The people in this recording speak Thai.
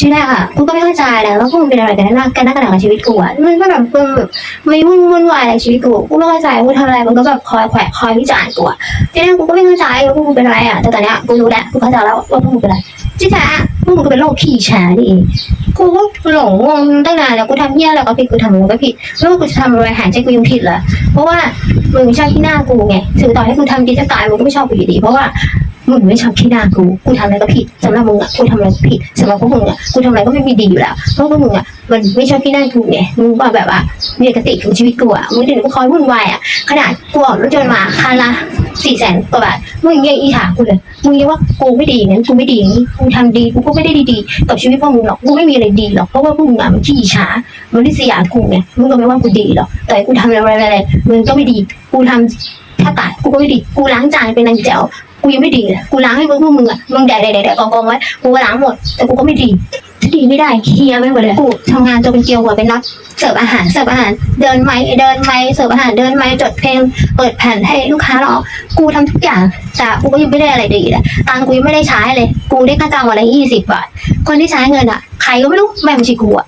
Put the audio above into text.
ที่แรกอะกูก็ไม่เข้าใจและว่าพวกมึงเป็นอะไรกันนักกันนักกันหนากับชีวิตกูอะมึงก็แบบมึงแบบไม่วุ่นวุ่นวายในชีวิตกูกูไม่เข้าใจกูทำอะไรมึงก็แบบคอยแขวะคอยวิจารณ์กูอะที่แรกกูก็ไม่เข้าใจว่าพวกมึงเป็นอะไรอะแต่ตอนเนี้ยกูรู้แล้วกูเข้าใจแล้วว่าพวกมึงเป็นอะไรที่แท้พวกมึงก็เป็นโรคขี้แฉนี่เองกูก็หลงงงตั้งนานแล้วกูทำเหี้ยอะไรก็ผิดกูทำอะไรก็ผิดแล้วกูจะทำอะไรหายใจกูยังผิดเลยเพราะว่ามึงชอบที่หน้ากูไงถึงต่อให้กูทำดีจะตายมึงก็ไม่ชอบกูอยู่ดีเพราะว่า มึงไม่ชอบขี้หน้ากู กูทำอะไรก็ผิดสำหรับมึงอะกูทำอะไรก็ผิดสำหรับพวกมึงอะกูทำอะไรก็ไม่มีดีอยู่แล้วเพราะพวกมึงอะมันไม่ชอบขี้หน้ากูไงมึงว่าแบบว่ามีกติของชีวิตกูอะมึงถึงกูคอยวุ่นวายอะขนาดกูออกรถยนต์มาคันละสี่แสนกว่าบาทมึงยังอีถากูเลยมึงยังว่ากูไม่ดีงั้นกูไม่ดีงี้กูทำดีกูก็ไม่ได้ดีๆกับชีวิตพวกมึงหรอกกูไม่มีอะไรดีหรอกเพราะว่าพวกมึงอะมันขี้อิจฉามันริษยากูไงมึงก็ไม่ว่ากูดีหรอกแต่กูทำอะไรอะไรมึงก็ไม่ดีกูทำถ้าตัดกูก็ไม่ดีกูล้างจานเป็นนางแจ๋ว กูยังไม่ดีเลยกูล้างให้มึงพวกมึงอะมึงแดกแดกแดกกองกองไว้กูก็ล้างหมด แต่กูก็ไม่ดีถ้าดีไม่ได้เฮียไม่หมดเลยกูทำงานจนเป็นเกลียวหัวเป็นนักเสิร์ฟอาหารเสิร์ฟอาหารเดินไม้เดินไม้เสิร์ฟอาหารเดินไม้จดเพลงเปิดแผ่นให้ลูกค้ารอกูทำทุกอย่างแต่กูก็ยังไม่ได้อะไรดีเลยตังกูยังไม่ได้ใช้เลย กูได้ค่าจ้างวันละยี่สิบบาทคนที่ใช้เงินอะใครก็ไม่รู้แม่งบัญชีกูอะ